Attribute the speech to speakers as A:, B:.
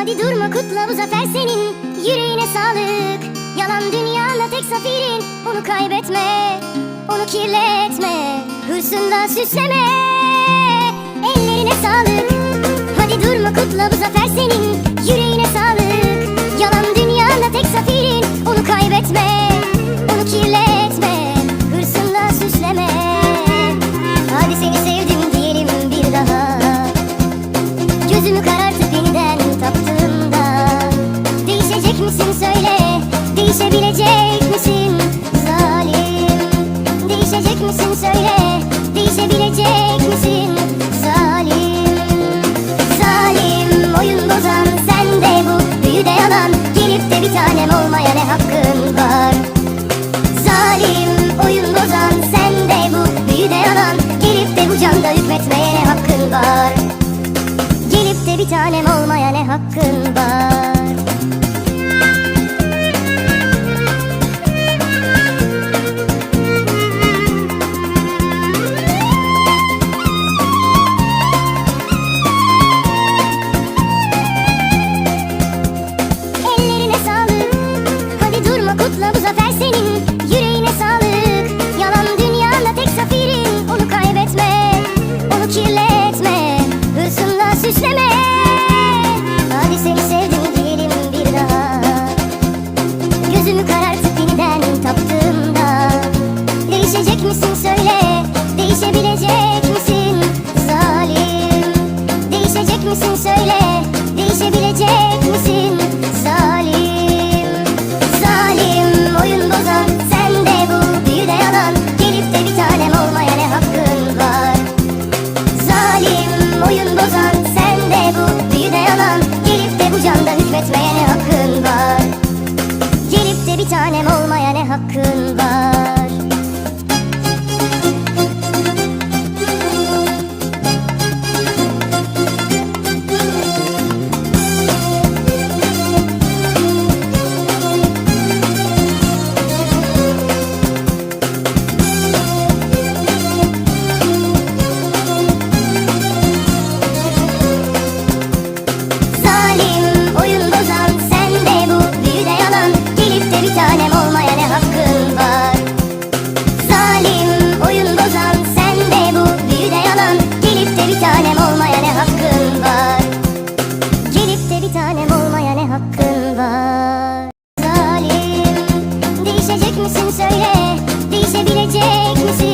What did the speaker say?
A: Hadi durma kutla bu zafer senin. Yüreğine sağlık. Yalan dünyanda tek zaferin Onu kaybetme. Onu kirletme. Hırsından süsleme. Ellerine sağlık. Hadi durma kutla bu zafer senin yalan Gelip de bir tanem olmaya ne hakkın var? Zalim oyun bozan sen de bu büyüde yalan. Gelip de bu canda hükmetmeye ne hakkın var? Gelip de bir tanem olmaya ne hakkın var Değişebilecek misin zalim Değişecek misin söyle misin söyle? Değişebilecek misin?